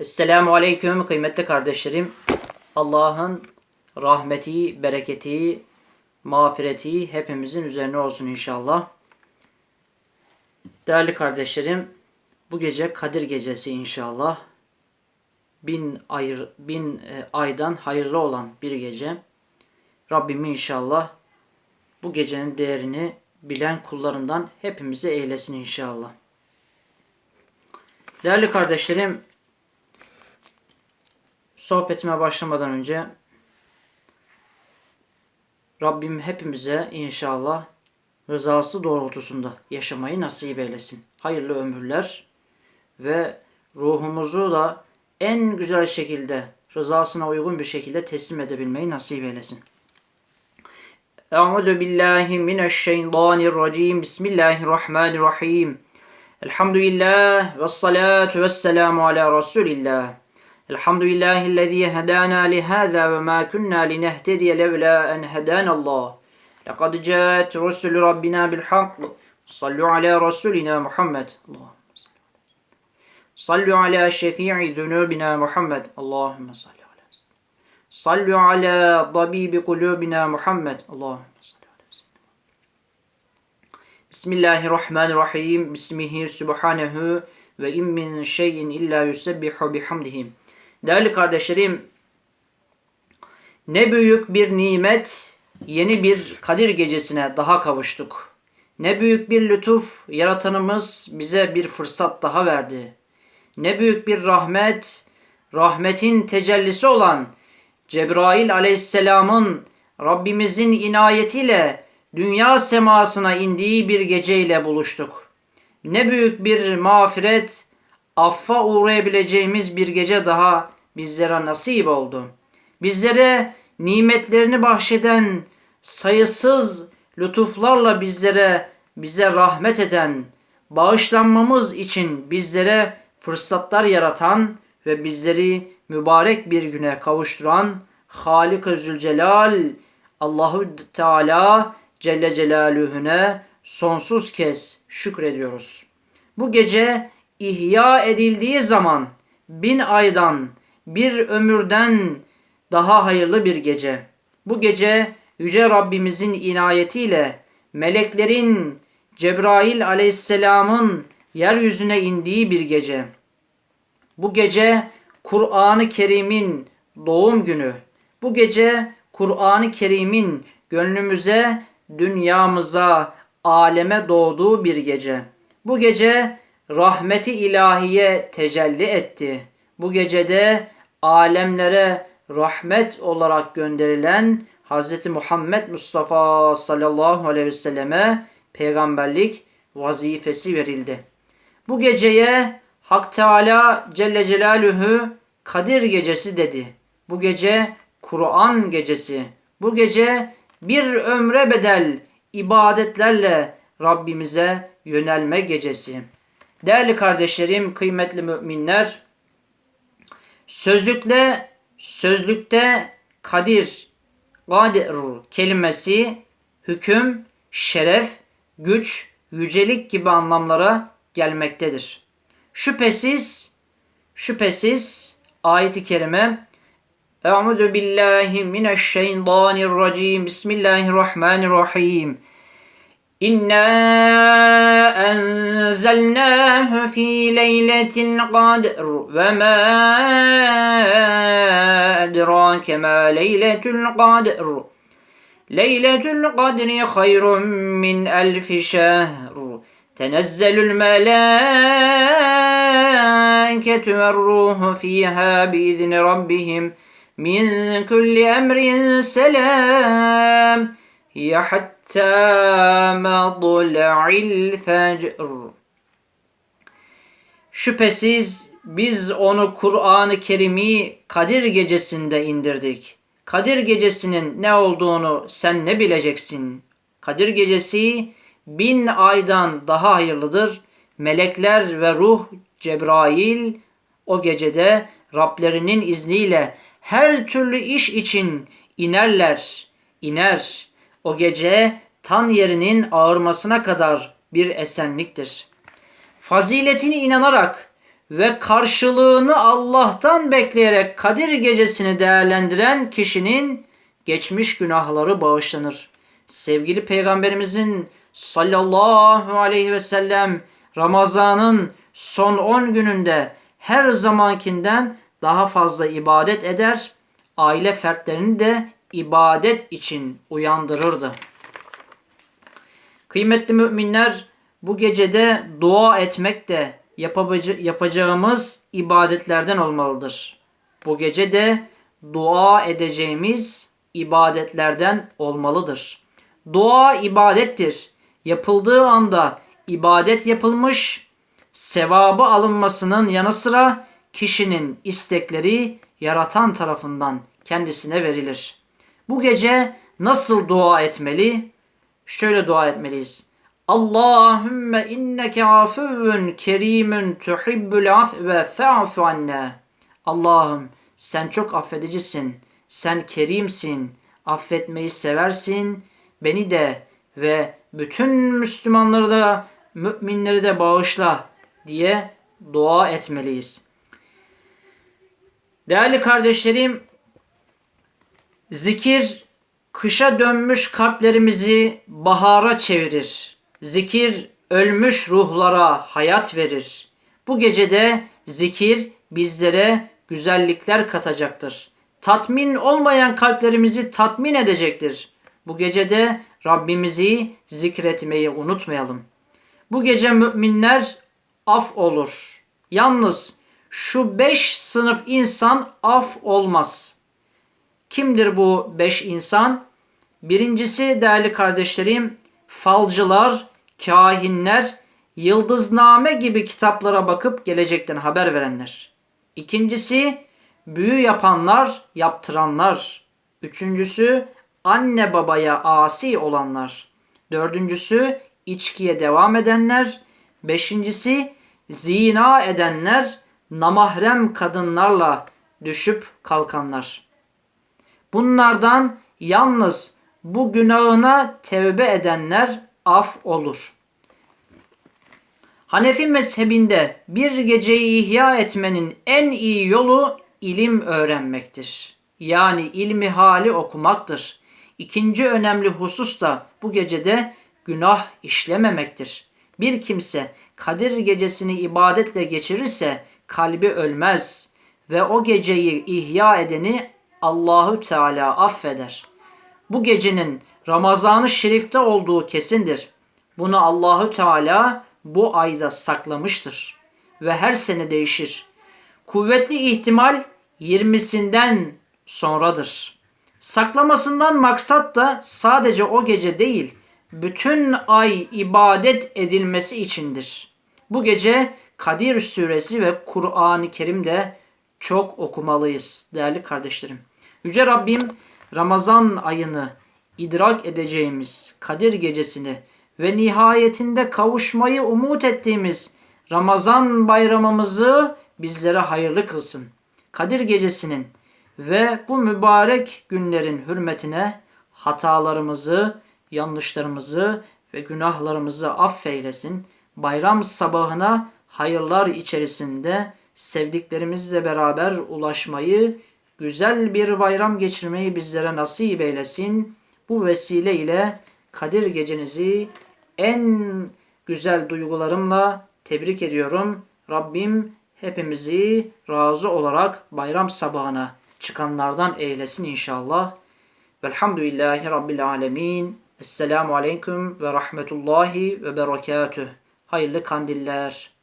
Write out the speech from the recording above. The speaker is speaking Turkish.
Esselamu Aleyküm kıymetli kardeşlerim. Allah'ın rahmeti, bereketi, mağfireti hepimizin üzerine olsun inşallah. Değerli kardeşlerim, bu gece Kadir Gecesi inşallah. Bin, ay, bin e, aydan hayırlı olan bir gece. Rabbim inşallah bu gecenin değerini bilen kullarından hepimize eylesin inşallah. Değerli kardeşlerim, sohbetime başlamadan önce Rabbim hepimize inşallah rızası doğrultusunda yaşamayı nasip eylesin. Hayırlı ömürler ve ruhumuzu da en güzel şekilde rızasına uygun bir şekilde teslim edebilmeyi nasip eylesin. Euzu billahi mineşşeytanirracim. Bismillahirrahmanirrahim. Elhamdülillah ve salatu ve selamu ala Resulillah. Elhamdülillahi'llezî hedâna lihâzâ ve mâ kunnâ linehtediye levlâ en hedânallâh. Lekad câet rusulü Rabbina bil hak. Sallu ala Resulina Muhammed. Allahümme Sallu ala şefii zunubina Muhammed. Allahümme salli ala. Sallu ala tabibi kulubina Muhammed. Allahümme. Bismillahirrahmanirrahim. Bismihi subhanehu ve in min şeyin illa yusebbihu bihamdihi. Değerli kardeşlerim, ne büyük bir nimet, yeni bir Kadir gecesine daha kavuştuk. Ne büyük bir lütuf, yaratanımız bize bir fırsat daha verdi. Ne büyük bir rahmet, rahmetin tecellisi olan Cebrail aleyhisselamın Rabbimizin inayetiyle dünya semasına indiği bir geceyle buluştuk. Ne büyük bir mağfiret, affa uğrayabileceğimiz bir gece daha bizlere nasip oldu. Bizlere nimetlerini bahşeden, sayısız lütuflarla bizlere bize rahmet eden, bağışlanmamız için bizlere fırsatlar yaratan ve bizleri mübarek bir güne kavuşturan Halik-i Zülcelal Allahu Teala Celle Celaluhu'ne sonsuz kez şükrediyoruz. Bu gece ihya edildiği zaman bin aydan bir ömürden daha hayırlı bir gece. Bu gece Yüce Rabbimizin inayetiyle meleklerin Cebrail aleyhisselamın yeryüzüne indiği bir gece. Bu gece Kur'an-ı Kerim'in doğum günü. Bu gece Kur'an-ı Kerim'in gönlümüze, dünyamıza, aleme doğduğu bir gece. Bu gece rahmeti ilahiye tecelli etti. Bu gecede alemlere rahmet olarak gönderilen Hz. Muhammed Mustafa sallallahu aleyhi ve selleme peygamberlik vazifesi verildi. Bu geceye Hak Teala Celle Celaluhu Kadir gecesi dedi. Bu gece Kur'an gecesi. Bu gece bir ömre bedel ibadetlerle Rabbimize yönelme gecesi. Değerli kardeşlerim, kıymetli müminler, sözlükle sözlükte kadir, gadir kelimesi hüküm, şeref, güç, yücelik gibi anlamlara gelmektedir. Şüphesiz şüphesiz ayet-i kerime Euzu billahi mineşşeytanirracim. Bismillahirrahmanirrahim. إنا أنزلناه في ليلة قدر وما أدراك ما ليلة القدر؟ ليلة القدر خير من ألف شهر. تنزل الملائكة والروح فيها بإذن ربهم من كل أمر سلام. Ya hatta madla'il fecr. Şüphesiz biz onu Kur'an-ı Kerim'i Kadir gecesinde indirdik. Kadir gecesinin ne olduğunu sen ne bileceksin? Kadir gecesi bin aydan daha hayırlıdır. Melekler ve ruh Cebrail o gecede Rablerinin izniyle her türlü iş için inerler, iner. O gece tan yerinin ağırmasına kadar bir esenliktir. Faziletini inanarak ve karşılığını Allah'tan bekleyerek Kadir gecesini değerlendiren kişinin geçmiş günahları bağışlanır. Sevgili Peygamberimizin sallallahu aleyhi ve sellem Ramazan'ın son 10 gününde her zamankinden daha fazla ibadet eder, aile fertlerini de ibadet için uyandırırdı. Kıymetli müminler bu gecede dua etmek de yapacağımız ibadetlerden olmalıdır. Bu gece de dua edeceğimiz ibadetlerden olmalıdır. Dua ibadettir. Yapıldığı anda ibadet yapılmış, sevabı alınmasının yanı sıra kişinin istekleri yaratan tarafından kendisine verilir. Bu gece nasıl dua etmeli? Şöyle dua etmeliyiz. Allahümme inneke afuvun kerimun tuhibbul afve fa'fu anna. Allah'ım sen çok affedicisin. Sen kerimsin. Affetmeyi seversin. Beni de ve bütün Müslümanları da müminleri de bağışla diye dua etmeliyiz. Değerli kardeşlerim, zikir kışa dönmüş kalplerimizi bahara çevirir. Zikir ölmüş ruhlara hayat verir. Bu gecede zikir bizlere güzellikler katacaktır. Tatmin olmayan kalplerimizi tatmin edecektir. Bu gecede Rabbimizi zikretmeyi unutmayalım. Bu gece müminler af olur. Yalnız şu beş sınıf insan af olmaz. Kimdir bu beş insan? Birincisi değerli kardeşlerim falcılar, kahinler, yıldızname gibi kitaplara bakıp gelecekten haber verenler. İkincisi büyü yapanlar, yaptıranlar. Üçüncüsü anne babaya asi olanlar. Dördüncüsü içkiye devam edenler. Beşincisi zina edenler, namahrem kadınlarla düşüp kalkanlar. Bunlardan yalnız bu günahına tevbe edenler af olur. Hanefi mezhebinde bir geceyi ihya etmenin en iyi yolu ilim öğrenmektir. Yani ilmi hali okumaktır. İkinci önemli husus da bu gecede günah işlememektir. Bir kimse Kadir gecesini ibadetle geçirirse kalbi ölmez ve o geceyi ihya edeni Allahü Teala affeder. Bu gecenin Ramazan-ı Şerif'te olduğu kesindir. Bunu Allahü Teala bu ayda saklamıştır ve her sene değişir. Kuvvetli ihtimal 20'sinden sonradır. Saklamasından maksat da sadece o gece değil, bütün ay ibadet edilmesi içindir. Bu gece Kadir suresi ve Kur'an-ı Kerim'de çok okumalıyız değerli kardeşlerim. Yüce Rabbim Ramazan ayını idrak edeceğimiz Kadir gecesini ve nihayetinde kavuşmayı umut ettiğimiz Ramazan bayramımızı bizlere hayırlı kılsın. Kadir gecesinin ve bu mübarek günlerin hürmetine hatalarımızı, yanlışlarımızı ve günahlarımızı affeylesin. Bayram sabahına hayırlar içerisinde sevdiklerimizle beraber ulaşmayı, güzel bir bayram geçirmeyi bizlere nasip eylesin. Bu vesile ile Kadir gecenizi en güzel duygularımla tebrik ediyorum. Rabbim hepimizi razı olarak bayram sabahına çıkanlardan eylesin inşallah. Velhamdülillahi Rabbil alemin. Esselamu aleyküm ve rahmetullahi ve berekatüh. Hayırlı kandiller.